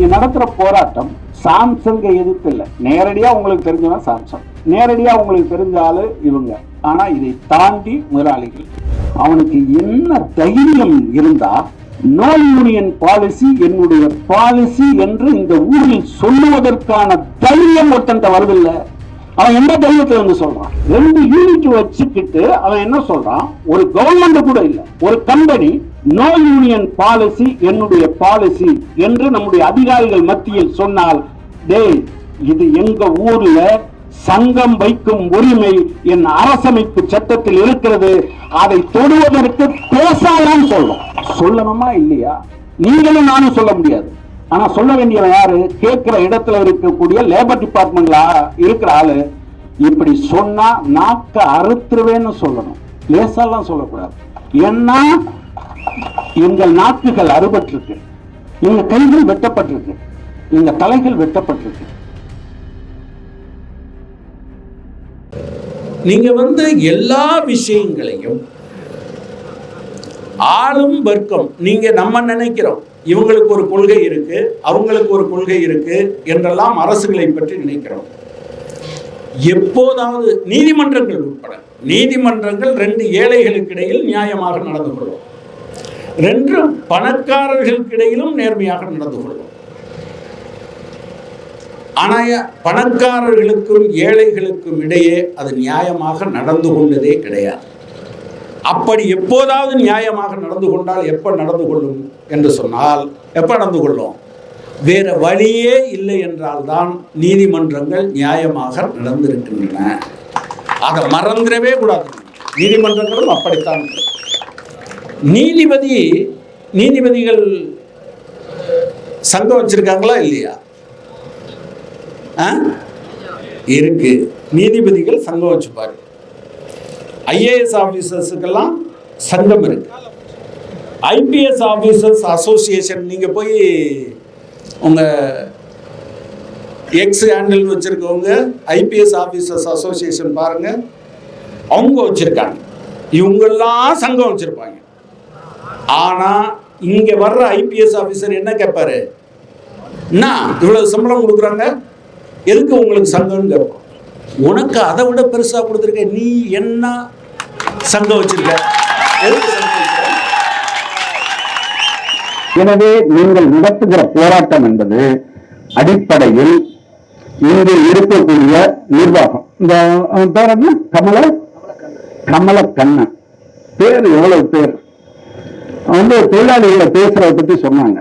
நீங்க நடத்துற போராட்டம் சாம்சங்க எதிர்த்து இல்ல. நேரடியா உங்களுக்கு தெரிஞ்சவன் சாம்சங். நேரடியா உங்களுக்கு தெரிஞ்ச இவங்க. ஆனா இதை தாண்டி முதலாளிகள். அவனுக்கு என்ன தைரியம் இருந்தா நோ யூனியன் பாலிசி என்னுடைய பாலிசி என்று இந்த ஊரில் சொல்லுவதற்கான தைரியம் ஒருத்தன் வருதில்ல. அவன் எந்த தைரியத்தை வந்து சொல்றான்? ரெண்டு யூனிட் வச்சுக்கிட்டு அவன் என்ன சொல்றான்? ஒரு கவர்மெண்ட் கூட இல்ல. ஒரு கம்பெனி நோ யூனியன் பாலிசி என்னுடைய பாலிசி என்று நம்முடைய அதிகாரிகள் மத்தியில் சொன்னால் டேய் இது எங்க ஊர்ல சங்கம் வைக்கும் உரிமை என் அரசமைப்பு சட்டத்தில் இருக்கிறது. அதை தொடுவதற்கு பேசாதான் சொல்லும் சொல்லணுமா இல்லையா? நீங்களும் நானும் சொல்ல முடியாது. ஆனா சொல்ல வேண்டியவன் யாரு? கேட்கிற இடத்துல இருக்கக்கூடிய லேபர் டிபார்ட்மெண்ட்ல இருக்கிற ஆளு. இப்படி சொன்னா நாக்க அறுத்துருவேன்னு சொல்லணும். லேசாலாம் சொல்லக்கூடாது. ஏன்னா எங்கள் நாக்குகள் அறுபட்டிருக்கு. எங்க கைகள் வெட்டப்பட்டிருக்கு. எங்க தலைகள் வெட்டப்பட்டிருக்கு. நீங்க வந்து எல்லா விஷயங்களையும் ஆளும் வர்க்கம் நீங்க நம்ம நினைக்கிறோம். இவங்களுக்கு ஒரு கொள்கை இருக்கு அவங்களுக்கு ஒரு கொள்கை இருக்கு என்றெல்லாம் அரசுகளை பற்றி நினைக்கிறோம். எப்போதாவது நீதிமன்றங்கள் உட்பட நீதிமன்றங்கள் ரெண்டு ஏழைகளுக்கு இடையில் நியாயமாக நடந்து கொள்வோம் ரெண்டும் பணக்காரர்களுக்கிடையிலும் நேர்மையாக நடந்து கொள்வோம் ஆனா பணக்காரர்களுக்கும் ஏழைகளுக்கும் இடையே அது நியாயமாக நடந்து கொண்டதே கிடையாது. அப்படி எப்போதாவது நியாயமாக நடந்து கொண்டால் எப்ப நடந்து கொள்ளும் என்று சொன்னால் எப்ப நடந்து கொள்ளும்? வேற வழியே இல்லை என்றால்தான் நீதிமன்றங்கள் நியாயமாக நடந்திருக்கின்றன. அதை மறந்துடவே கூடாது. நீதிமன்றங்களும் அப்படித்தான். இருக்கு. நீதிபதி நீதிபதிகள் சங்கம் வச்சிருக்காங்களா இல்லையா? ஆ? இருக்கு. நீதிபதிகள் சங்கம் வச்சுப்பாரு. ஐஏஎஸ் ஆஃபீஸர்ஸுக்கெல்லாம் சங்கம் இருக்கு. ஐபிஎஸ் ஆஃபீஸர்ஸ் அசோசியேஷன் நீங்க போய் உங்க எக்ஸ் ஹேண்டில் வச்சிருக்கவங்க ஐபிஎஸ் ஆஃபீஸர்ஸ் அசோசியேஷன் பாருங்க. அவங்க வச்சிருக்காங்க. இவங்கெல்லாம் சங்கம் வச்சிருப்பாங்க. ஆனா இங்க வர்ற ஐபிஎஸ் ஆஃபீஸர் என்ன கேட்பாரு என்ன இவ்வளவு சம்பளம் கொடுக்குறாங்க? எதுக்கு உங்களுக்கு சங்கம்னு கேட்போம் உனக்கு அதை விட பெருசா கொடுத்துருக்க நீ என்ன சங்கம் வச்சிருக்க? எதுக்கு எனவே நீங்கள் நடத்துகிற போராட்டம் என்பது அடிப்படையில் இங்கு இருக்கக்கூடிய நிர்வாகம். இந்த பேர் என்ன? கமல? கமல கண்ணன் பேர் எவ்வளவு பேர்? வந்து தொழிலாளிகளை பேசுறத பத்தி சொன்னாங்க.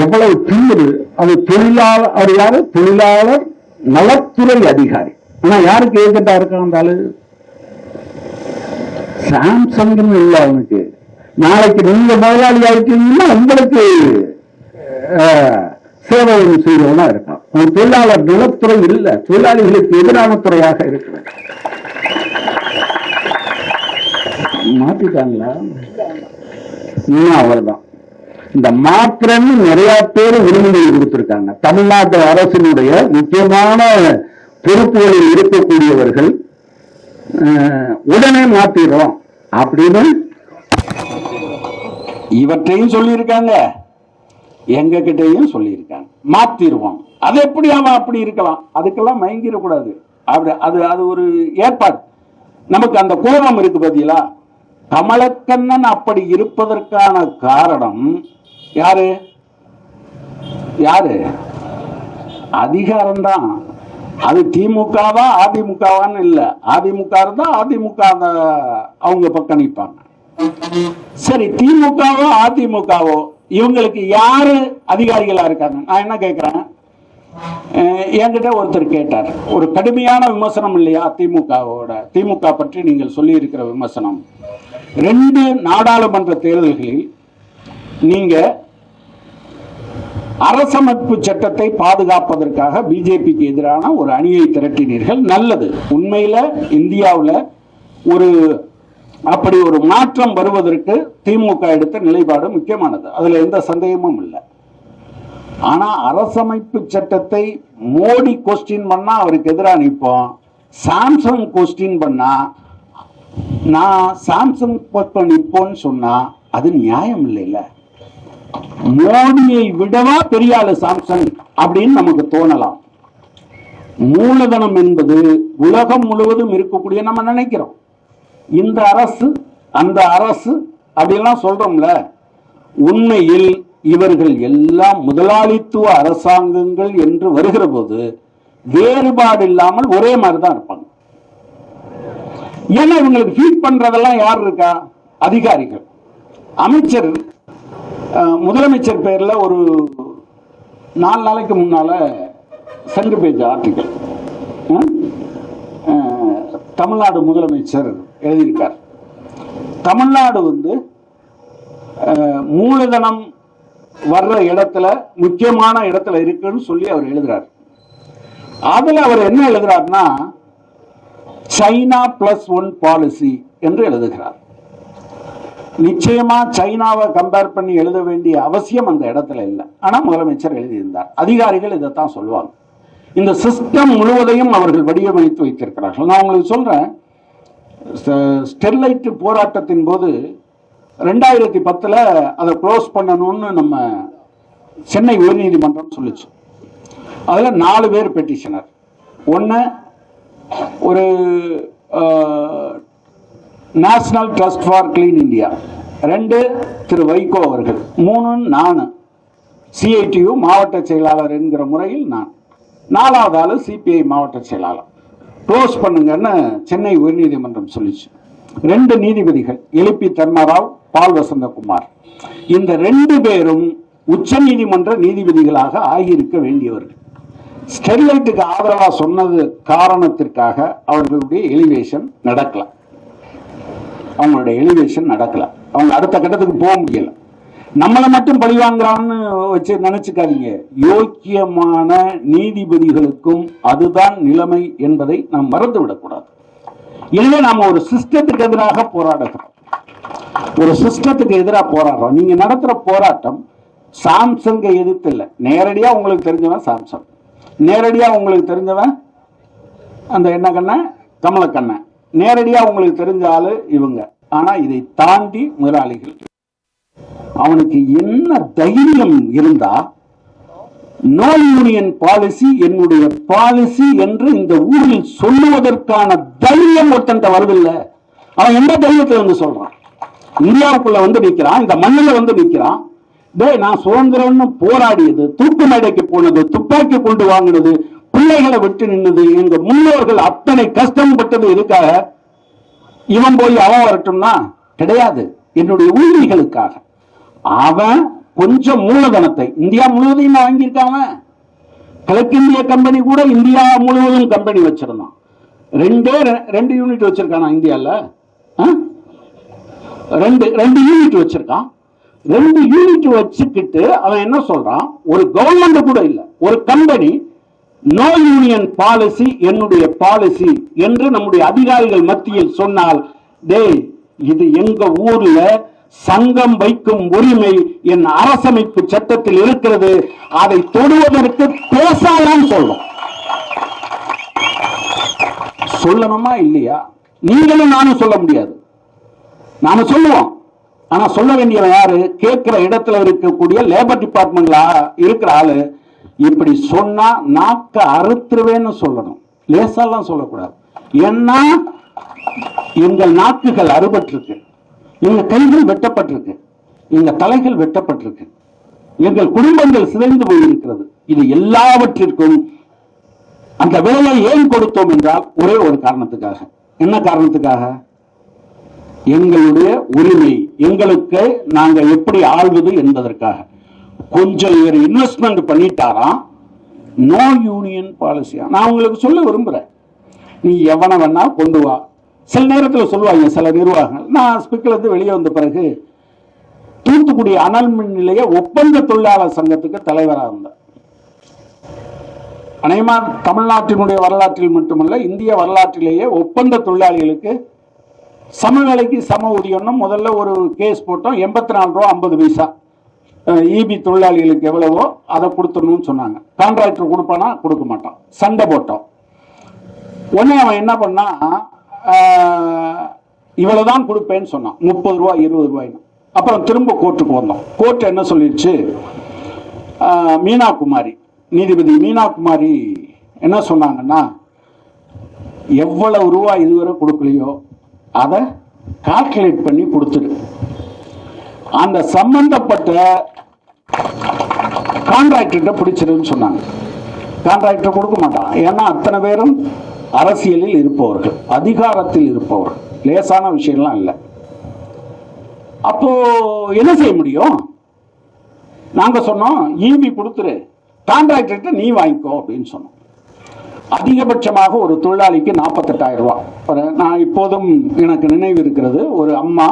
எவ்வளவு திமிரு அது தொழிலாளர் அவர் யாரு? தொழிலாளர் நலத்துறை அதிகாரி. ஆனா யாருக்கு ஏஜெண்டா இருக்கான் அந்த ஆளு? சாம்சங்னு இல்ல அவனுக்கு. நாளைக்கு நீங்க முதலாளியா இருக்கீங்கன்னா உங்களுக்கு அஹ், சேவை செய்யறவனா இருக்கான் தொழிலாளர் நலத்துறை இல்ல. தொழிலாளிகளுக்கு எதிரான துறையாக இருக்கிறது மாத்திட்டாங்களா? இன்னும் அவர்தான் இந்த மாத்திரன்னு நிறைய பேர் உரிமைகள் கொடுத்திருக்காங்க. தமிழ்நாட்டு அரசினுடைய முக்கியமான பொறுப்புகளில் இருக்கக்கூடியவர்கள் உடனே மாத்திடுறோம் அப்படின்னு இவற்றையும் சொல்லியிருக்காங்க. எங்க கிட்டையும் சொல்லியிருக்காங்க. மாத்திடுவோம். அது எப்படி அவன் அப்படி இருக்கலாம்? அதுக்கெல்லாம் மயங்கிடக்கூடாது. அப்படி அது அது ஒரு ஏற்பாடு. நமக்கு அந்த கோபம் இருக்கு பாத்தீங்களா? கமலக்கண்ணன் அப்படி இருப்பதற்கான காரணம் யாரு? யாரு? அதிகாரம் தான் அது திமுகவா அதிமுகவான்னு இல்லை. அதிமுக இருந்தா அதிமுக அந்த அவங்க பக்கம் நிற்பாங்க சரி திமுகவோ அதிமுகவோ இவங்களுக்கு யாரு அதிகாரிகளா இருக்காங்க? நான் என்ன கேட்கிறேன் என்கிட்ட ஒருத்தர் கேட்டார். ஒரு கடுமையான விமர்சனம் இல்லையா திமுகவோட? திமுக பற்றி நீங்கள் சொல்லி இருக்கிற விமர்சனம். ரெண்டு நாடாளுமன்ற தேர்தல்களில் நீங்க அரசமைப்பு சட்டத்தை பாதுகாப்பதற்காக பிஜேபிக்கு எதிரான ஒரு அணியை திரட்டினீர்கள். நல்லது. உண்மையில இந்தியாவில் ஒரு அப்படி ஒரு மாற்றம் வருவதற்கு திமுக எடுத்த நிலைப்பாடு முக்கியமானது. அதுல எந்த சந்தேகமும் இல்லை. ஆனா அரசமைப்பு சட்டத்தை மோடி கொஸ்டின் பண்ணா அவருக்கு எதிராக நிற்போம் சாம்சங் கொஸ்டின் பண்ணா நான் சாம்சங் பக்கம் நிற்போன்னு சொன்னா அது நியாயம் இல்லைல்ல. மோடியை விடவா பெரிய ஆளு சாம்சங் அப்படின்னு நமக்கு தோணலாம். மூலதனம் என்பது உலகம் முழுவதும் இருக்கக்கூடிய நம்ம நினைக்கிறோம். இந்த அரசு அந்த அரசு அப்படிலாம் சொல்றோம்ல. உண்மையில் இவர்கள் எல்லாம் முதலாளித்துவ அரசாங்கங்கள் என்று வருகிற போது வேறுபாடு இல்லாமல் ஒரே மாதிரி தான் இருப்பாங்க. ஏன்னா இவங்களுக்கு ஃபீட் பண்றதெல்லாம் யார் இருக்கா? அதிகாரிகள். அமைச்சர் முதலமைச்சர் பேர்ல ஒரு நாலு நாளைக்கு முன்னால சென்று பேஜ் ஆர்டிக்கல் தமிழ்நாடு முதலமைச்சர் எழுதியிருக்கார். தமிழ்நாடு வந்து மூலதனம் வர்ற இடத்துல முக்கியமான இடத்துல இருக்குன்னு சொல்லி அவர் எழுதுறார். அதுல அவர் என்ன எழுதுறாருன்னா சைனா பிளஸ் ஒன் பாலிசி என்று எழுதுகிறார். நிச்சயமா சைனாவை கம்பேர் பண்ணி எழுத வேண்டிய அவசியம் அந்த இடத்துல இல்லை. ஆனால் முதலமைச்சர் எழுதியிருந்தார். அதிகாரிகள் இதைத்தான் சொல்லுவாங்க. இந்த சிஸ்டம் முழுவதையும் அவர்கள் வடிவமைத்து வைத்திருக்கிறார்கள். நான் உங்களுக்கு சொல்றேன் ஸ்டெர்லைட் போராட்டத்தின் போது ரெண்டாயிரத்தி பத்தில் அதை க்ளோஸ் பண்ணணும்னு நம்ம சென்னை உயர்நீதிமன்றம் சொல்லிச்சு. அதில் நாலு பேர் பெட்டிஷனர் ஒன்று ஒரு national trust for clean India ரெண்டு திரு வைகோ அவர்கள். மூணு நான். சிஐடியு மாவட்ட செயலாளர் என்கிற முறையில் நான். நாலாவது ஆள் சிபிஐ மாவட்ட செயலாளர். க்ளோஸ் பண்ணுங்கன்னு சென்னை உயர்நீதிமன்றம் சொல்லிச்சு. ரெண்டு நீதிபதிகள் எலிபி தர்மராவ் பால் வசந்தகுமார். இந்த ரெண்டு பேரும் உச்ச நீதிமன்ற நீதிபதிகளாக ஆகியிருக்க வேண்டியவர்கள். ஸ்டெர்லைட்டுக்கு ஆதரவா சொன்னது காரணத்திற்காக அவர்களுடைய எலிவேஷன் நடக்கல. அவங்களுடைய எலிவேஷன் நடக்கல. அவங்க அடுத்த கட்டத்துக்கு போக முடியல. நம்மளை மட்டும் பழி வாங்குறான்னு வச்சு நினைச்சுக்காதீங்க. யோக்கியமான நீதிபதிகளுக்கும் அதுதான் நிலைமை என்பதை நாம் மறந்து விடக்கூடாது இல்லை நாம ஒரு சிஸ்டத்துக்கு எதிராக போராடுகிறோம் ஒரு சிஸ்டத்துக்கு எதிராக போராடுறோம். நீங்க நடத்துற போராட்டம் சாம்சங்கை எதிர்த்து இல்லை. நேரடியா உங்களுக்கு தெரிஞ்சவன் சாம்சங். நேரடியா உங்களுக்கு தெரிஞ்சவன் அந்த என்ன கண்ணன் கமலக்கண்ணன் நேரடியா உங்களுக்கு தெரிஞ்ச ஆளு இவங்க. ஆனா இதை தாண்டி முதலாளிகள். அவனுக்கு என்ன தைரியம் இருந்தா நோ யூனியன் பாலிசி என்னுடைய பாலிசி என்று இந்த ஊரில் சொல்லுவதற்கான தைரியம் ஒருத்தன் வருதில்ல அவன் எந்த தைரியத்தை வந்து சொல்றான்? இந்தியாவுக்குள்ள வந்து நிற்கிறான் இந்த மண்ணில் வந்து நிற்கிறான் டேய் நான் சுதந்திரம்னு போராடியது தூக்கு மேடைக்கு போனது துப்பாக்கி கொண்டு வாங்கினது பிள்ளைகளை விட்டு நின்னது எங்க முன்னோர்கள் அத்தனை கஷ்டப்பட்டது எதுக்காக? இவன் போய் அவன் வரட்டும்னா? கிடையாது. என்னுடைய உரிமைகளுக்காக அவன் கொஞ்சம் மூலதனத்தை இந்தியா முழுவதையும் வாங்கியிருக்கான் அவன். கிழக்கிந்திய கம்பெனி கூட இந்தியா முழுவதும் கம்பெனி வச்சிருந்தான். ரெண்டே ரெண்டு யூனிட் வச்சிருக்கானா இந்தியாவில் ஆ? ரெண்டு ரெண்டு யூனிட் வச்சிருக்கான். ரெண்டு யூனிட் வச்சுக்கிட்டு அவன் என்ன சொல்றான்? ஒரு கவர்மெண்ட் கூட இல்ல ஒரு கம்பெனி நோ யூனியன் பாலிசி என்னுடைய பாலிசி என்று நம்முடைய அதிகாரிகள் மத்தியில் சொன்னால் டேய் இது எங்க ஊர்ல சங்கம் வைக்கும் உரிமை என் அரசமைப்பு சட்டத்தில் இருக்கிறது. அதை தொடுவதற்கு பேசாதான் சொல்லும். சொல்லணுமா இல்லையா? நீங்களும் நானும் சொல்ல முடியாது. நாம சொல்லுவோம். ஆனா சொல்ல வேண்டியவன் யாரு? கேட்கிற இடத்துல இருக்கக்கூடிய லேபர் டிபார்ட்மெண்ட்ல இருக்கிற ஆளு. இப்படி சொன்னா நாக்க அறுத்துருவேன்னு சொல்லணும். லேசாலாம் சொல்லக்கூடாது. ஏன்னா எங்கள் நாக்குகள் அறுபட்டிருக்கு. எங்கள் கைகள் வெட்டப்பட்டிருக்கு. எங்கள் தலைகள் வெட்டப்பட்டிருக்கு. எங்கள் குடும்பங்கள் சிதைந்து போயிருக்கிறது. இது எல்லாவற்றிற்கும் அந்த விலையை ஏன் கொடுத்தோம் என்றால் ஒரே ஒரு காரணத்துக்காக. என்ன காரணத்துக்காக? எங்களுடைய உரிமை எங்களுக்கு நாங்க எப்படி ஆள்வது என்பதற்காக. கொஞ்சம் இவர் இன்வெஸ்ட்மெண்ட் பண்ணிட்டாராம் நோ யூனியன் பாலிசியா நான் உங்களுக்கு சொல்ல விரும்புறேன். நீ எவனை வேணா கொண்டு வா. சில நேரத்தில் சொல்லுவாங்க சில நிர்வாகங்கள். நான் ஸ்பிக்கிலிருந்து வெளியே வந்த பிறகு தூத்துக்குடி அனல் மின் நிலைய ஒப்பந்த தொழிலாளர் சங்கத்துக்கு தலைவராக இருந்தேன் அனைமா தமிழ்நாட்டினுடைய வரலாற்றில் மட்டுமல்ல இந்திய வரலாற்றிலேயே ஒப்பந்த தொழிலாளிகளுக்கு சமவேலைக்கு சம ஊதியம்னு முதல்ல ஒரு கேஸ் போட்டோம். எண்பத்தி நாலு ரூபா ஐம்பது பைசா. இபி தொழிலாளிகளுக்கு எவ்வளவோ அதை கொடுத்துடணும்னு சொன்னாங்க. கான்ட்ராக்டர் கொடுப்பானா? கொடுக்க மாட்டான். சண்டை போட்டோம். உடனே அவன் என்ன பண்ணா இவ்வளவுதான் கொடுப்பேன்னு சொன்னான். முப்பது ரூபா இருபது ரூபாய்னு. அப்புறம் திரும்ப கோர்ட்டுக்கு வந்தோம். கோர்ட் என்ன சொல்லிடுச்சு? மீனாகுமாரி. மீனா குமாரி நீதிபதி மீனா குமாரி என்ன சொன்னாங்கன்னா எவ்வளவு ரூபா இதுவரை கொடுக்கலையோ அதை கால்குலேட் பண்ணி கொடுத்துடு. அந்த சம்பந்தப்பட்ட கான்ட்ராக்டர்கிட்ட பிடிச்சிருன்னு சொன்னாங்க. கான்ட்ராக்டர் கொடுக்க மாட்டான். ஏன்னா அத்தனை பேரும் அரசியலில் இருப்பவர்கள் அதிகாரத்தில் இருப்பவர்கள். லேசான விஷயம்லாம் இல்லை. அப்போ என்ன செய்ய முடியும்? நாங்க சொன்னோம் ஈபி கொடுத்துரு. கான்ட்ராக்டர்கிட்ட நீ வாங்கிக்கோ அப்படின்னு சொன்னோம். அதிகபட்சமாக ஒரு தொழிலாளிக்கு நாற்பத்தெட்டாயிரம் ரூபா. ஒரு நான் இப்போதும் எனக்கு நினைவு இருக்கிறது ஒரு அம்மா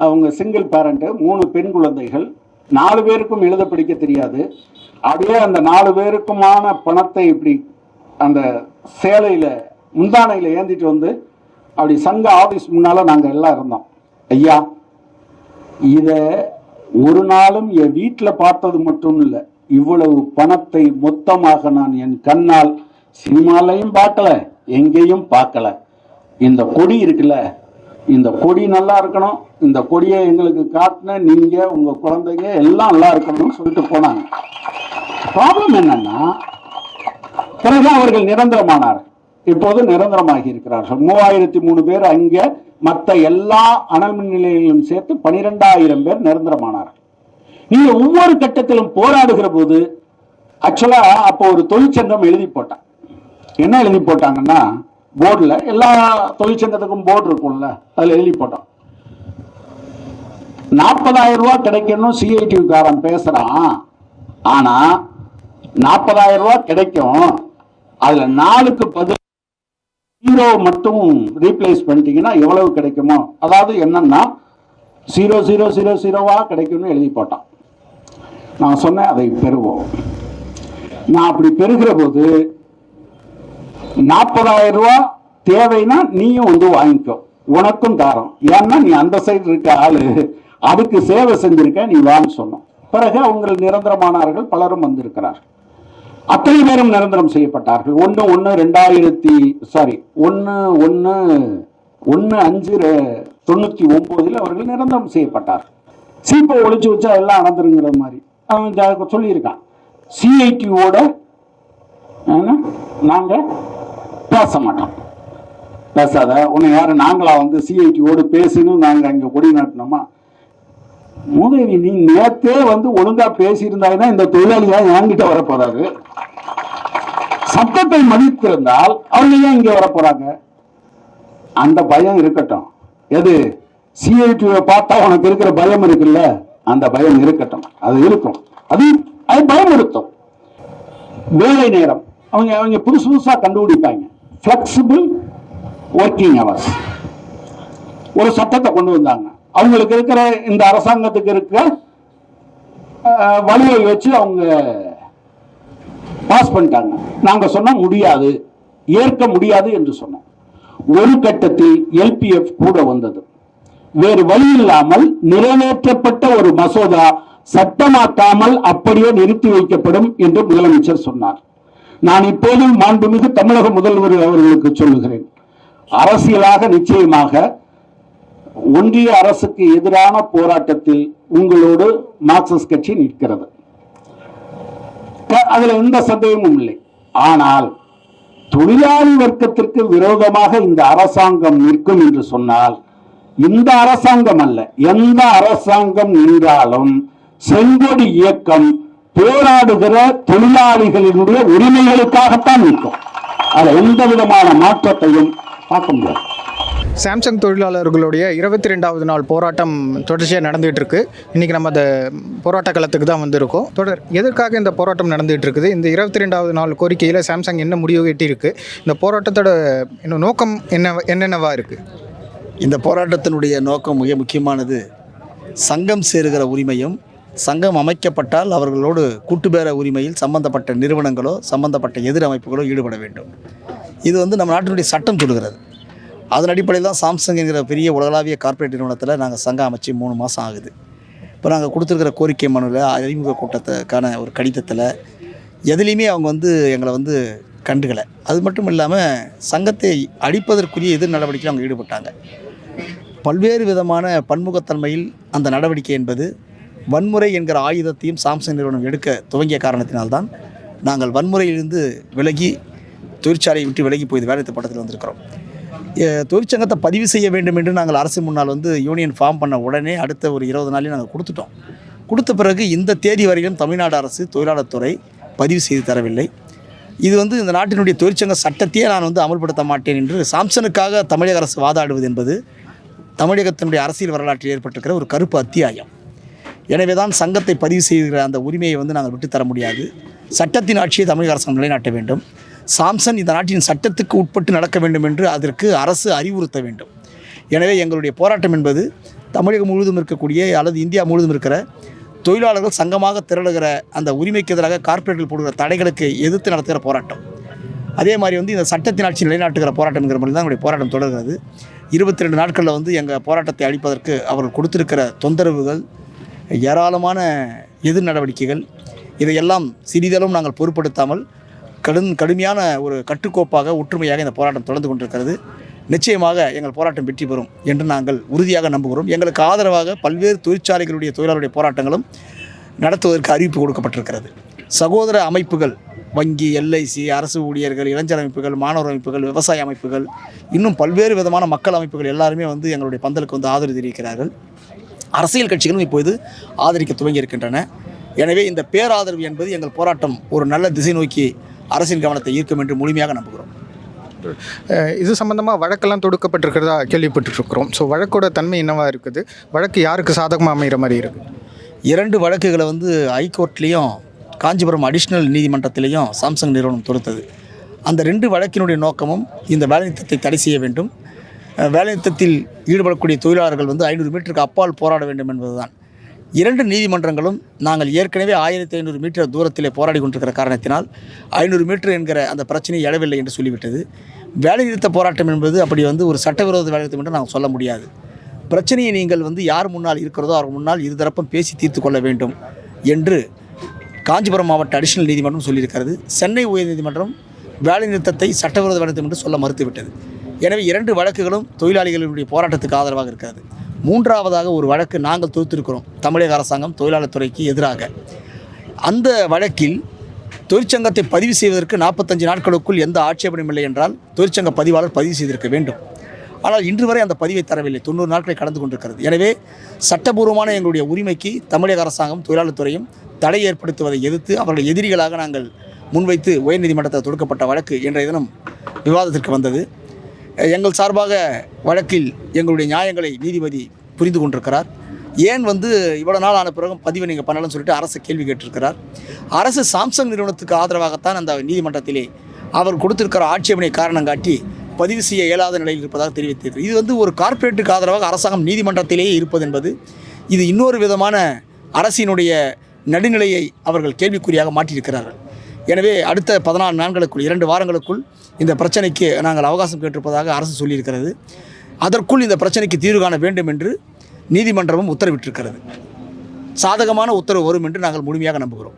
அவங்க சிங்கிள் பேரண்ட்டு மூணு பெண் குழந்தைகள் நாலு பேருக்கும் எழுத படிக்க தெரியாது. அப்படியே அந்த நாலு பேருக்குமான பணத்தை இப்படி அந்த சேலையில் முந்தானையில் ஏந்திட்டு வந்து அப்படி சங்க ஆஃபீஸ் முன்னால் நாங்கள் எல்லாம் இருந்தோம். ஐயா இதை ஒரு நாளும் என் வீட்டில் பார்த்தது மட்டும் இல்லை இவ்வளவு பணத்தை மொத்தமாக நான் என் கண்ணால் சினிமாலையும் பார்க்கல எங்கேயும் பார்க்கல. இந்த கொடி இருக்குல்ல இந்த கொடி நல்லா இருக்கணும் இந்த கொடியை எங்களுக்கு காட்டின நீங்க உங்க குழந்தைங்க எல்லாம் நல்லா இருக்கணும்னு சொல்லிட்டு போனாங்க. ப்ராப்ளம் என்னன்னா பிறகு அவர்கள் நிரந்தரமானார். இப்போது நிரந்தரமாகி இருக்கிறார்கள். மூவாயிரத்தி மூணு பேர் அங்கே மற்ற எல்லா அனல் மின் நிலையங்களிலும் சேர்த்து பனிரெண்டாயிரம் பேர் நிரந்தரமானார்கள் நீங்க ஒவ்வொரு கட்டத்திலும் போராடுகிற போது ஆக்சுவலா அப்போ ஒரு தொழிற்சங்கம் எழுதி போட்டான் என்ன எழுதி போட்டாங்கன்னா போர்டில் எல்லா தொழிற்சங்கத்துக்கும் போர்டு இருக்கும்ல அதில் எழுதி போட்டோம். நாற்பதாயிரம் ரூபா கிடைக்கணும் சிஐடிக்காரன் பேசுகிறான் பேசுறான். ஆனா நாற்பதாயிரம் ரூபா கிடைக்கும். அதுல நாலுக்கு பதில் ஜீரோ மட்டும் ரீப்ளேஸ் பண்ணிட்டீங்கன்னா எவ்வளவு கிடைக்குமோ அதாவது என்னன்னா ஜீரோ ஜீரோ ஜீரோ ஜீரோவா கிடைக்கும்னு எழுதி போட்டான். நான் சொன்னேன் அதை பெறுவோம். நான் அப்படி பெறுகிற போது நாற்பதாயிரம் ரூபா தேவைன்னா நீயும் வந்து வாங்கிக்கோ. உனக்கும் தாரம். ஏன்னா நீ அந்த சைடு இருக்க ஆளு. அதுக்கு சேவை செஞ்சிருக்க நீ வான்னு சொன்னோம். பிறகு அவங்கள் நிரந்தரமானார்கள் பலரும் வந்திருக்கிறார்கள். அத்தனை பேரும் நிரந்தரம் செய்யப்பட்டார்கள். ஒன்று ஒன்று ரெண்டாயிரத்தி சாரி ஒன்று ஒன்று ஒன்று அஞ்சு ரெ- தொண்ணூத்தி ஒன்பதில் அவர்கள் நிரந்தரம் செய்யப்பட்டார்கள். சீப்பை ஒழிச்சு வச்சா எல்லாம் நடந்துருங்கிற மாதிரி. அவன் சொல்லியிருக்கான். சிஐடியோட நாங்கள் பேச மாட்டோம் பேசாத உன்னை யாரு நாங்களா வந்து சிஐடியோடு பேசணும் நாங்க அங்க கொடி நாட்டினோமா? மூதேவி நீ நேத்தே வந்து ஒழுங்கா பேசியிருந்தாங்கன்னா இந்த தொழிலாளியா என்கிட்ட வரப்போறாரு. சத்தத்தை சட்டத்தை மதித்திருந்தால் அவங்க ஏன் இங்க வர போறாங்க அந்த பயம் இருக்கட்டும். எது? சிஐடியை பார்த்தா உனக்கு இருக்கிற பயம் இருக்குல்ல? அந்த பயம் இருக்கட்டும். அது இருக்கும். அது அது பயமுறுத்தும். வேலை நேரம். அவங்க அவங்க புதுசு புதுசா கண்டுபிடிப்பாங்க. ஃபிளெக்சிபிள் ஒர்க்கிங் ஹவர்ஸ் ஒரு சட்டத்தை கொண்டு வந்தாங்க. அவங்களுக்கு இருக்கிற இந்த அரசாங்கத்துக்கு இருக்க வழியை வச்சு அவங்க பாஸ் பண்ணிட்டாங்க. நாங்க சொன்ன முடியாது ஏற்க முடியாது என்று சொன்னோம் ஒரு கட்டத்தில் எல்பிஎஃப் கூட வந்தது. வேறு வழி இல்லாமல் நிறைவேற்றப்பட்ட ஒரு மசோதா சட்டமாக்காமல் அப்படியே நிறுத்தி வைக்கப்படும் என்று முதலமைச்சர் சொன்னார். நான் இப்போதும் மாண்புமிகு தமிழக முதல்வர் அவர்களுக்கு சொல்லுகிறேன். அரசியலாக நிச்சயமாக ஒன்றிய அரசுக்கு எதிரான போராட்டத்தில் உங்களோடு மார்க்சிஸ்ட் கட்சி நிற்கிறது. அதுல எந்த சந்தேகமும் இல்லை. ஆனால் தொழிலாளி வர்க்கத்திற்கு விரோதமாக இந்த அரசாங்கம் நிற்கும் என்று சொன்னால் இந்த அரசாங்கம் அல்ல எந்த அரசாங்கம் நின்றாலும் செங்கொடி இயக்கம் போராடுகிற தொழிலாளிகளினுடைய உரிமைகளுக்காகத்தான் நிற்கும். அதுல எந்த விதமான மாற்றத்தையும் பார்க்க முடியாது. சாம்சங் தொழிலாளர்களுடைய இருபத்தி ரெண்டாவது நாள் போராட்டம் தொடர்ச்சியாக நடந்துகிட்டு இருக்கு இன்றைக்கி நம்ம அந்த போராட்ட களத்துக்கு தான் வந்திருக்கோம். தொடர் எதற்காக இந்த போராட்டம் நடந்துகிட்டு இருக்குது இந்த இருபத்தி ரெண்டாவது நாள் கோரிக்கையில் சாம்சங் என்ன முடிவு எட்டியிருக்கு? இந்த போராட்டத்தோட இன்னும் நோக்கம் என்ன என்னென்னவா இருக்குது இந்த போராட்டத்தினுடைய நோக்கம் மிக முக்கியமானது. சங்கம் சேருகிற உரிமையும் சங்கம் அமைக்கப்பட்டால் அவர்களோடு கூட்டுபேர உரிமையில் சம்பந்தப்பட்ட நிறுவனங்களோ சம்பந்தப்பட்ட எதிர் அமைப்புகளோ ஈடுபட வேண்டும். இது வந்து நம்ம நாட்டினுடைய சட்டம் சொல்கிறது அதன் அடிப்படையில் தான் சாம்சங் என்கிற பெரிய உலகளாவிய கார்ப்பரேட் நிறுவனத்தில் நாங்கள் சங்கம் அமைச்சு மூணு மாதம் ஆகுது. இப்போ நாங்கள் கொடுத்துருக்கிற கோரிக்கை மனுவில் அறிமுக கூட்டத்துக்கான ஒரு கடிதத்தில் எதுலேயுமே அவங்க வந்து எங்களை வந்து கண்டுக்கலை. அது மட்டும் இல்லாமல் சங்கத்தை அடிப்பதற்குரிய எதிர் நடவடிக்கையில் அவங்க ஈடுபட்டாங்க. பல்வேறு விதமான பன்முகத்தன்மையில் அந்த நடவடிக்கை என்பது வன்முறை என்கிற ஆயுதத்தையும் சாம்சங் நிறுவனம் எடுக்க துவங்கிய காரணத்தினால்தான் நாங்கள் வன்முறையிலிருந்து விலகி தொழிற்சாலையை விட்டு விலகி போய் வேலை திட்டத்தில் வந்திருக்கிறோம். தொழிற்சங்கத்தை பதிவு செய்ய வேண்டும் என்று நாங்கள் அரசு முன்னால் வந்து யூனியன் ஃபார்ம் பண்ண உடனே அடுத்த ஒரு இருபது நாளில் நாங்கள் கொடுத்துட்டோம். கொடுத்த பிறகு இந்த தேதி வரையிலும் தமிழ்நாடு அரசு தொழிலாளர் துறை பதிவு செய்து தரவில்லை. இது வந்து இந்த நாட்டினுடைய தொழிற்சங்க சட்டத்தையே நான் வந்து அமல்படுத்த மாட்டேன் என்று சாம்சனுக்காக தமிழக அரசு வாதாடுவது என்பது தமிழகத்தினுடைய அரசியல் வரலாற்றில் ஏற்பட்டிருக்கிற ஒரு கருப்பு அத்தியாயம். எனவே தான் சங்கத்தை பதிவு செய்கிற அந்த உரிமையை வந்து நாங்கள் விட்டுத்தர முடியாது. சட்டத்தின் ஆட்சியை தமிழக அரசு நிலைநாட்ட வேண்டும். சாம்சன் இந்த நாட்டின் சட்டத்துக்கு உட்பட்டு நடக்க வேண்டும் என்று அதற்கு அரசு அறிவுறுத்த வேண்டும். எனவே எங்களுடைய போராட்டம் என்பது தமிழகம் முழுவதும் இருக்கக்கூடிய அல்லது இந்தியா முழுவதும் இருக்கிற தொழிலாளர்கள் சங்கமாக திரளுகிற அந்த உரிமைக்கு எதிராக கார்ப்பரேட்டுகள் போடுகிற தடைகளுக்கு எதிர்த்து நடத்துகிற போராட்டம். அதே மாதிரி வந்து இந்த சட்டத்தின் ஆட்சி நிலைநாட்டுகிற போராட்டம்ங்கிற மாதிரி தான் எங்களுடைய போராட்டம் தொடர்கிறது. இருபத்தி ரெண்டு நாட்களில் வந்து எங்கள் போராட்டத்தை அளிப்பதற்கு அவர்கள் கொடுத்திருக்கிற தொந்தரவுகள் ஏராளமான எதிர் நடவடிக்கைகள். இதையெல்லாம் சிறிதளவும் நாங்கள் பொருட்படுத்தாமல் கடும் கடுமையான ஒரு கட்டுக்கோப்பாக ஒற்றுமையாக இந்த போராட்டம் தொடர்ந்து கொண்டிருக்கிறது. நிச்சயமாக எங்கள் போராட்டம் வெற்றி பெறும் என்று நாங்கள் உறுதியாக நம்புகிறோம். எங்களுக்கு ஆதரவாக பல்வேறு தொழிற்சாலைகளுடைய தொழிலாளருடைய போராட்டங்களும் நடத்துவதற்கு அறிவிப்பு கொடுக்கப்பட்டிருக்கிறது. சகோதர அமைப்புகள் வங்கி எல்ஐசி அரசு ஊழியர்கள் இளைஞர் அமைப்புகள் மாணவர் அமைப்புகள் விவசாய அமைப்புகள் இன்னும் பல்வேறு விதமான மக்கள் அமைப்புகள் எல்லாருமே வந்து எங்களுடைய பந்தலுக்கு வந்து ஆதரவு தெரிவிக்கிறார்கள். அரசியல் கட்சிகளும் இப்போது ஆதரிக்க துவங்கி இருக்கின்றன. எனவே இந்த பேராதரவு என்பது எங்கள் போராட்டம் ஒரு நல்ல திசை நோக்கி அரசின் கவனத்தை ஈர்க்கும் என்று முழுமையாக நம்புகிறோம். இது சம்மந்தமாக வழக்கெல்லாம் தொடுக்கப்பட்டிருக்கிறதா கேள்விப்பட்டிருக்கிறோம். ஸோ வழக்கோட தன்மை என்னவா இருக்குது? வழக்கு யாருக்கு சாதகமாக அமைகிற மாதிரி இருக்குது இரண்டு வழக்குகளை வந்து ஹைகோர்ட்லேயும் காஞ்சிபுரம் அடிஷ்னல் நீதிமன்றத்திலையும் சாம்சங் நிறுவனம் தொடுத்தது. அந்த ரெண்டு வழக்கினுடைய நோக்கமும் இந்த வேலைநிறுத்தத்தை தடை செய்ய வேண்டும். வேலைநிறுத்தத்தில் ஈடுபடக்கூடிய தொழிலாளர்கள் வந்து ஐநூறு மீட்டருக்கு அப்பால் போராட வேண்டும் என்பதுதான். இரண்டு நீதிமன்றங்களும் நாங்கள் ஏற்கனவே ஆயிரத்தி ஐநூறு மீட்டர் தூரத்திலே போராடி கொண்டிருக்கிற காரணத்தினால் ஐநூறு மீட்டர் என்கிற அந்த பிரச்சனை எழவில்லை என்று சொல்லிவிட்டது. வேலைநிறுத்த போராட்டம் என்பது அப்படி வந்து ஒரு சட்டவிரோத வேலைநிறுத்தம் என்று நாங்கள் சொல்ல முடியாது. பிரச்சனையை நீங்கள் வந்து யார் முன்னால் இருக்கிறதோ அவர் முன்னால் இருதரப்பும் பேசி தீர்த்து கொள்ள வேண்டும் என்று காஞ்சிபுரம் மாவட்ட அடிஷனல் நீதிமன்றம் சொல்லியிருக்கிறது. சென்னை உயர்நீதிமன்றம் வேலைநிறுத்தத்தை சட்டவிரோத வேலைநிறுத்தம் என்று சொல்ல மறுத்துவிட்டது. எனவே இரண்டு வழக்குகளும் தொழிலாளிகளுடைய போராட்டத்துக்கு ஆதரவாக இருக்கிறது. மூன்றாவதாக ஒரு வழக்கு நாங்கள் தொகுத்திருக்கிறோம். தமிழக அரசாங்கம் தொழிலாளர் துறைக்கு எதிராக. அந்த வழக்கில் தொழிற்சங்கத்தை பதிவு செய்வதற்கு நாற்பத்தஞ்சு நாட்களுக்குள் எந்த ஆட்சேபனையும் இல்லை என்றால் தொழிற்சங்க பதிவாளர் பதிவு செய்திருக்க வேண்டும். ஆனால் இன்று வரை அந்த பதிவை தரவில்லை. தொண்ணூறு நாட்களை கடந்து கொண்டிருக்கிறது. எனவே சட்டபூர்வமான எங்களுடைய உரிமைக்கு தமிழக அரசாங்கம் தொழிலாளர் துறையும் தடை ஏற்படுத்துவதை எதிர்த்து அவர்கள் எதிரிகளாக நாங்கள் முன்வைத்து உயர்நீதிமன்றத்தில் தொடுக்கப்பட்ட வழக்கு இன்றைய தினம் விவாதத்திற்கு வந்தது. எங்கள் சார்பாக வழக்கில் எங்களுடைய நியாயங்களை நீதிபதி புரிந்து கொண்டிருக்கிறார். ஏன் வந்து இவ்வளோ நாள் ஆன பிறகு பதிவை நீங்கள் பண்ணலன்னு சொல்லிட்டு அரசு கேள்வி கேட்டிருக்கிறார். அரசு சாம்சங் நிறுவனத்துக்கு ஆதரவாகத்தான் அந்த நீதிமன்றத்திலே அவர் கொடுத்திருக்கிற ஆட்சேபனை காரணம் காட்டி பதிவு செய்ய இயலாத நிலையில் இருப்பதாக தெரிவித்தது இது வந்து ஒரு கார்ப்பரேட்டுக்கு ஆதரவாக அரசாங்கம் நீதிமன்றத்திலேயே இருப்பது என்பது இது இன்னொரு விதமான அரசினுடைய நடுநிலையை அவர்கள் கேள்விக்குறியாக மாற்றியிருக்கிறார்கள். எனவே அடுத்த பதினாலு நாட்களுக்குள் இரண்டு வாரங்களுக்குள் இந்த பிரச்சனைக்கு நாங்கள் அவகாசம் கேட்டிருப்பதாக அரசு சொல்லியிருக்கிறது. அதற்குள் இந்த பிரச்சனைக்கு தீர்வு காண வேண்டும் என்று நீதிமன்றமும் உத்தரவிட்டிருக்கிறது. சாதகமான உத்தரவு வரும் என்று நாங்கள் முழுமையாக நம்புகிறோம்.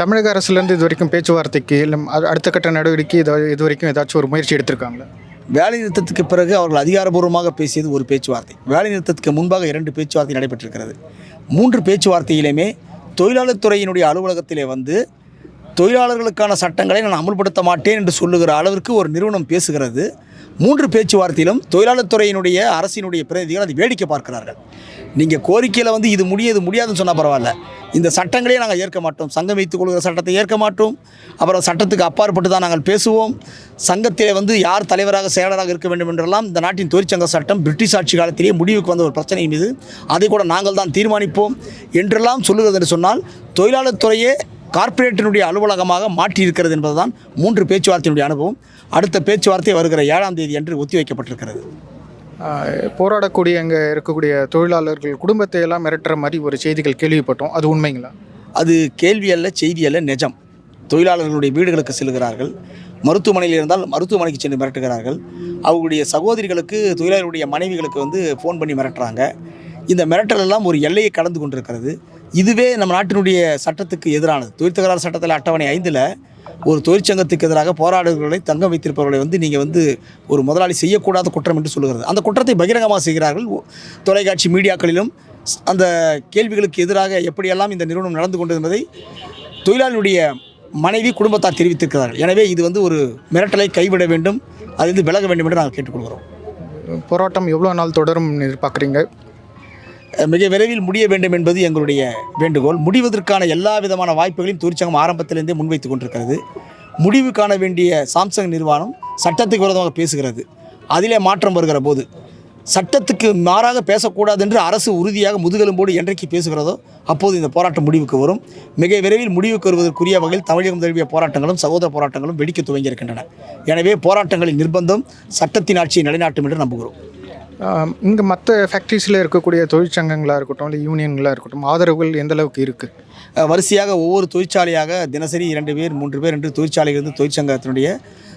தமிழக அரசுலேருந்து இது வரைக்கும் பேச்சுவார்த்தைக்கு இல்லை அடுத்த கட்ட நடவடிக்கை இது இது வரைக்கும் ஏதாச்சும் ஒரு முயற்சி எடுத்திருக்காங்களா? வேலை நிறுத்தத்துக்கு பிறகு அவர்கள் அதிகாரபூர்வமாக பேசியது ஒரு பேச்சுவார்த்தை. வேலை நிறுத்தத்துக்கு முன்பாக இரண்டு பேச்சுவார்த்தை நடைபெற்றிருக்கிறது. மூன்று பேச்சுவார்த்தையிலுமே தொழிலாளர் துறையினுடைய அலுவலகத்திலே வந்து தொழிலாளர்களுக்கான சட்டங்களை நான் அமுல்படுத்த மாட்டேன் என்று சொல்லுகிற அளவிற்கு ஒரு நிறுவனம் பேசுகிறது. மூன்று பேச்சுவார்த்தையிலும் தொழிலாளர் துறையினுடைய அரசினுடைய பிரதிநிதிகள் அதை வேடிக்கை பார்க்கிறார்கள். நீங்கள் கோரிக்கையில் வந்து இது முடிய இது முடியாதுன்னு சொன்னால் பரவாயில்ல. இந்த சட்டங்களே நாங்கள் ஏற்க மாட்டோம். சங்கம் வைத்துக் கொள்கிற சட்டத்தை ஏற்க மாட்டோம். அப்புறம் சட்டத்துக்கு அப்பாற்பட்டு தான் நாங்கள் பேசுவோம். சங்கத்திலே வந்து யார் தலைவராக செயலராக இருக்க வேண்டும் என்றெல்லாம் இந்த நாட்டின் தொழிற்சங்க சட்டம் பிரிட்டிஷ் ஆட்சி காலத்திலேயே முடிவுக்கு வந்த ஒரு பிரச்சனை மீது. அதை கூட நாங்கள் தான் தீர்மானிப்போம் என்றெல்லாம் சொல்லுகிறது என்று சொன்னால் தொழிலாளர் துறையே கார்ப்பரேட்டினுடைய அலுவலகமாக மாற்றியிருக்கிறது என்பதுதான் மூன்று பேச்சுவார்த்தையினுடைய அனுபவம். அடுத்த பேச்சுவார்த்தை வருகிற ஏழாம் தேதி அன்று ஒத்திவைக்கப்பட்டிருக்கிறது. போராடக்கூடிய அங்கே இருக்கக்கூடிய தொழிலாளர்கள் குடும்பத்தை எல்லாம் மிரட்டுற மாதிரி ஒரு செய்திகள் கேள்விப்பட்டோம். அது உண்மைங்களா? அது கேள்வி அல்ல செய்தி அல்ல நிஜம். தொழிலாளர்களுடைய வீடுகளுக்கு செல்கிறார்கள். மருத்துவமனையில் இருந்தால் மருத்துவமனைக்கு சென்று மிரட்டுகிறார்கள். அவர்களுடைய சகோதரிகளுக்கு தொழிலாளர்களுடைய மனைவிகளுக்கு வந்து ஃபோன் பண்ணி மிரட்டுறாங்க. இந்த மிரட்டல் எல்லாம் ஒரு எல்லையை கடந்து கொண்டிருக்கிறது. இதுவே நம்ம நாட்டினுடைய சட்டத்துக்கு எதிரானது. தொழில் தகராறு சட்டத்தில் அட்டவணை ஐந்தில் ஒரு தொழிற்சங்கத்துக்கு எதிராக போராடுபவர்களை தங்கம் வைத்திருப்பவர்களை வந்து நீங்கள் வந்து ஒரு முதலாளி செய்யக்கூடாத குற்றம் என்று சொல்லுகிறது. அந்த குற்றத்தை பகிரங்கமாக செய்கிறார்கள். தொலைக்காட்சி மீடியாக்களிலும் ஸ்- அந்த கேள்விகளுக்கு எதிராக எப்படியெல்லாம் இந்த நிறுவனம் நடந்து கொண்டது என்பதை தொழிலாளியுடைய மனைவி குடும்பத்தார் தெரிவித்திருக்கிறார்கள். எனவே இது வந்து ஒரு மிரட்டலை கைவிட வேண்டும் அதிலிருந்து விலக வேண்டும் என்று நாங்கள் கேட்டுக்கொள்கிறோம். போராட்டம் எவ்வளோ நாள் தொடரும் எதிர்பார்க்குறீங்க மிக விரைவில் முடிய வேண்டும் என்பது எங்களுடைய வேண்டுகோள். முடிவதற்கான எல்லா விதமான வாய்ப்புகளையும் தொழிற்சங்கம் ஆரம்பத்திலிருந்தே முன்வைத்து கொண்டிருக்கிறது. முடிவு காண வேண்டிய சாம்சங் நிறுவனம் சட்டத்துக்கு விரோதமாக பேசுகிறது. அதிலே மாற்றம் வருகிற போது சட்டத்துக்கு மாறாக பேசக்கூடாது என்று அரசு உறுதியாக முதுகெலும்போடு என்றைக்கு பேசுகிறதோ அப்போது இந்த போராட்டம் முடிவுக்கு வரும். மிக விரைவில் முடிவுக்கு வருவதற்குரிய வகையில் தமிழகம் தழுவிய போராட்டங்களும் சகோதர போராட்டங்களும் வெடிக்க துவங்கியிருக்கின்றன. எனவே போராட்டங்களின் நிர்பந்தம் சட்டத்தின் ஆட்சியை நிலைநாட்டும் என்று நம்புகிறோம். இங்கே மற்ற ஃபேக்ட்ரிஸில் இருக்கக்கூடிய தொழிற்சங்கங்களாக இருக்கட்டும் இல்லை யூனியன்களாக இருக்கட்டும் ஆதரவுகள் எந்த அளவுக்கு இருக்குது வரிசையாக ஒவ்வொரு தொழிற்சாலையாக தினசரி இரண்டு பேர் மூன்று பேர் என்று தொழிற்சாலையிலிருந்து தொழிற்சங்கத்தினுடைய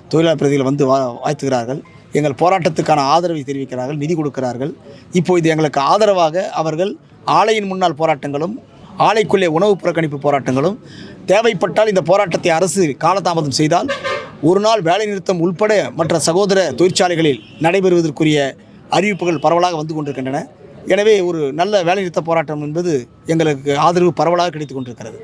தொழிலாளர் பிரதிகள் வந்து வா வாழ்த்துகிறார்கள் எங்கள் போராட்டத்துக்கான ஆதரவை தெரிவிக்கிறார்கள் நிதி கொடுக்கிறார்கள். இப்போ இது எங்களுக்கு ஆதரவாக அவர்கள் ஆலையின் முன்னாள் போராட்டங்களும் ஆலைக்குள்ளே உணவு புறக்கணிப்பு போராட்டங்களும் தேவைப்பட்டால் இந்த போராட்டத்தை அரசு காலதாமதம் செய்தால் ஒரு நாள் வேலைநிறுத்தம் உள்பட மற்ற சகோதர தொழிற்சாலைகளில் நடைபெறுவதற்குரிய அறிவிப்புகள் பரவலாக வந்து கொண்டிருக்கின்றன. எனவே ஒரு நல்ல வேலைநிறுத்த போராட்டம் என்பது எங்களுக்கு ஆதரவு பரவலாக கிடைத்து கொண்டிருக்கிறது.